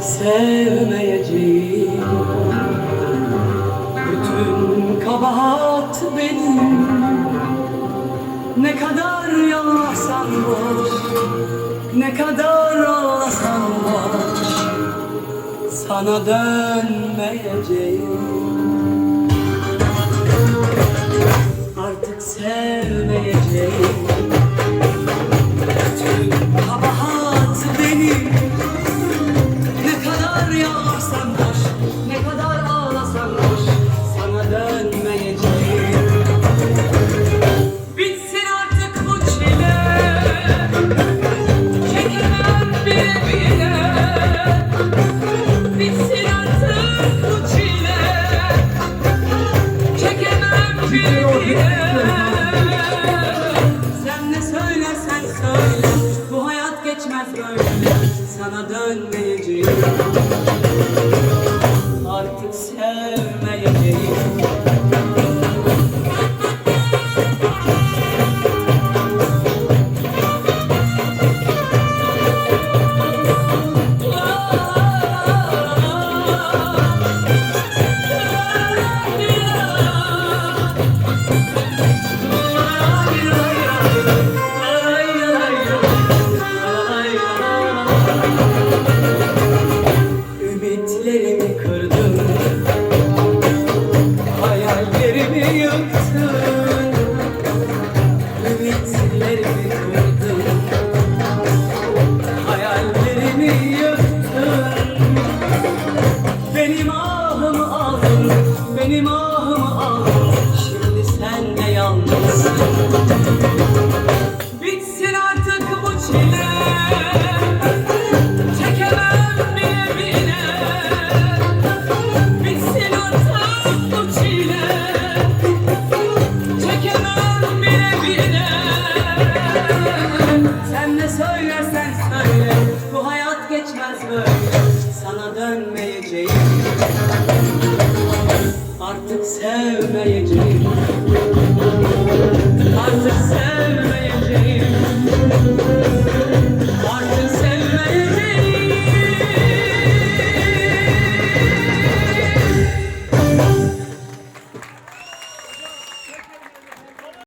sevmeyeceğim. Bütün kabahat benim. Ne kadar yallasan boş Ne kadar ağlasan boş Sana dönmeyeceğim Sen ne söylersen söyle Bu hayat geçmez böyle. Sana dönmeyeceğim Bitsin artık bu çile böyle Sana dönmeyeceğim Artık sevmeyeceğim